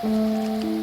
Música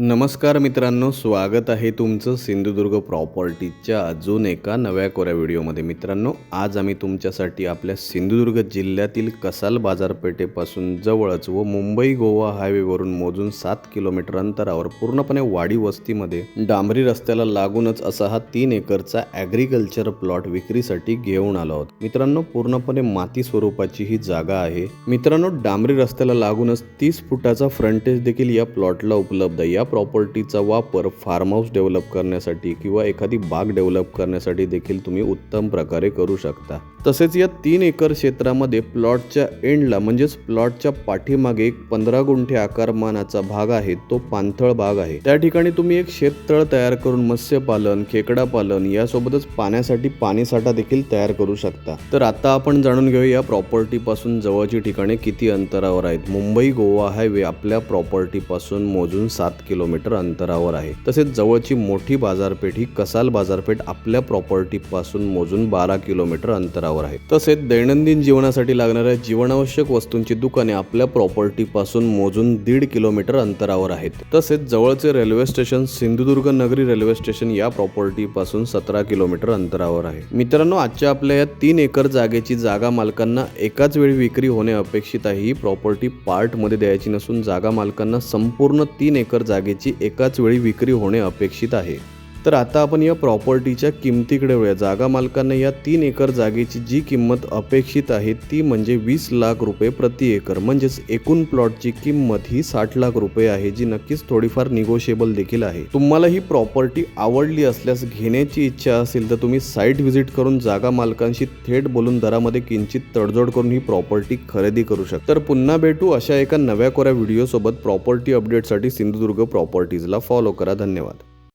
नमस्कार मित्रांनो स्वागत आहे तुमचं सिंधुदुर्ग प्रॉपर्टीच्या अजून एका नव्या कोऱ्या व्हिडिओमध्ये. मित्रांनो आज आम्ही तुमच्यासाठी आपल्या सिंधुदुर्ग जिल्ह्यातील कसाल बाजारपेठेपासून जवळच व मुंबई गोवा हायवेवरून मोजून सात किलोमीटर अंतरावर पूर्णपणे वाडी वस्तीमध्ये डांबरी रस्त्याला लागूनच असा हा तीन एकरचा ॲग्रिकल्चर प्लॉट विक्रीसाठी घेऊन आलो आहोत. मित्रांनो पूर्णपणे माती स्वरूपाची ही जागा आहे. मित्रांनो डांबरी रस्त्याला लागूनच तीस फुटाचा फ्रंटेज देखील या प्लॉटला उपलब्ध या प्रॉपर्टीचा वापर फार्म हाऊस डेव्हलप करण्यासाठी किंवा एखादी बाग डेव्हलप करण्यासाठी देखील तुम्ही उत्तम प्रकारे करू शकता. तसेच या तीन एकर क्षेत्रामध्ये प्लॉटच्या एंडला म्हणजेच प्लॉटच्या पाठीमागे एक पंधरा गुंठे आकारमानाचा भाग आहे तो पाणथळ भाग आहे. त्या ठिकाणी तुम्ही एक शेततळ तयार करून मत्स्यपालन खेकडा पालन यासोबतच पाण्यासाठी पाणीसाठा देखील तयार करू शकता. तर आता आपण जाणून घेऊया या प्रॉपर्टी पासून जवळची ठिकाणे किती अंतरावर आहेत. मुंबई गोवा हायवे आपल्या प्रॉपर्टी पासून मोजून सात किलोमीटर अंतरावर आहे. तसेच जवळची मोठी बाजारपेठ ही कसाल बाजारपेठ आपल्या प्रॉपर्टी पासून मोजून बारा किलोमीटर अंतरावर आहे. तसेच दैनंदिन जीवनासाठी लागणाऱ्या जीवनावश्यक वस्तूंची दुकाने आपल्या प्रॉपर्टी पासून मोजून दीड किलोमीटर अंतरावर आहेत. तसेच जवळचे रेल्वे स्टेशन सिंधुदुर्ग नगरी रेल्वे स्टेशन या प्रॉपर्टी पासून सतरा किलोमीटर अंतरावर आहे. मित्रांनो आजच्या आपल्या या तीन एकर जागेची जागा मालकांना एकाच वेळी विक्री होणे अपेक्षित आहे. ही प्रॉपर्टी पार्टमध्ये द्यायची नसून जागा मालकांना संपूर्ण तीन एकर जागेची एकाच वेळी विक्री होणे अपेक्षित आहे. तर आता आपण या प्रॉपर्टीच्या किमतीकडे वळूया. जागा मालकांना या तीन एकर जागेची जी किंमत अपेक्षित आहे ती म्हणजे वीस लाख रुपये प्रति एकर. म्हणजेच एकूण प्लॉटची किंमत ही साठ लाख रुपये आहे जी नक्कीच थोडीफार निगोशिएबल देखील आहे. तुम्हाला ही प्रॉपर्टी आवडली असल्यास घेण्याची इच्छा असेल तर तुम्ही साईट व्हिजिट करून जागा मालकांशी थेट बोलून दरामध्ये किंचित तडजोड करून ही प्रॉपर्टी खरेदी करू शकता. तर पुन्हा भेटू अशा एका नव्या कोऱ्या व्हिडिओसोबत प्रॉपर्टी अपडेटसाठी सिंधुदुर्ग प्रॉपर्टीजला फॉलो करा. धन्यवाद.